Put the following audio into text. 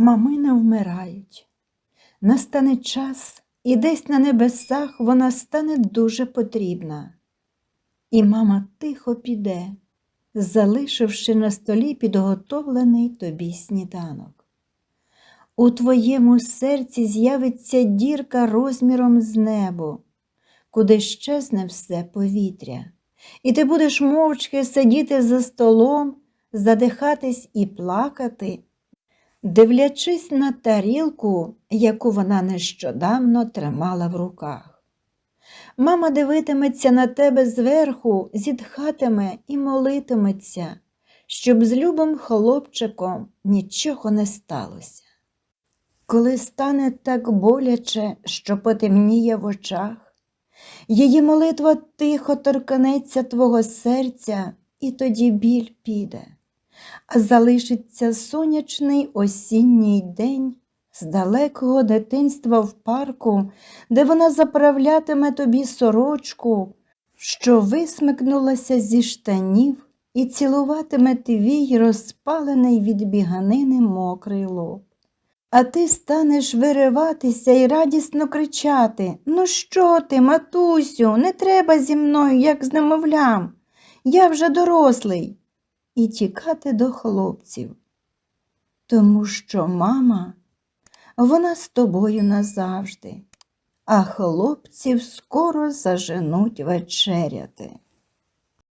Мами не вмирають. Настане час, і десь на небесах вона стане дуже потрібна. І мама тихо піде, залишивши на столі підготовлений тобі сніданок. У твоєму серці з'явиться дірка розміром з небо, куди щезне все повітря, і ти будеш мовчки сидіти за столом, задихатись і плакати, дивлячись на тарілку, яку вона нещодавно тримала в руках. Мама дивитиметься на тебе зверху, зітхатиме і молитиметься, щоб з любим хлопчиком нічого не сталося. Коли стане так боляче, що потемніє в очах, її молитва тихо торкнеться твого серця, і тоді біль піде, а залишиться сонячний осінній день з далекого дитинства в парку, де вона заправлятиме тобі сорочку, що висмикнулася зі штанів, і цілуватиме твій розпалений від біганини мокрий лоб. А ти станеш вириватися і радісно кричати Ну що ти, матусю, не треба зі мною, як з немовлям. Я вже дорослий. І тікати до хлопців. Тому що мама, вона з тобою назавжди, а хлопців скоро заженуть вечеряти.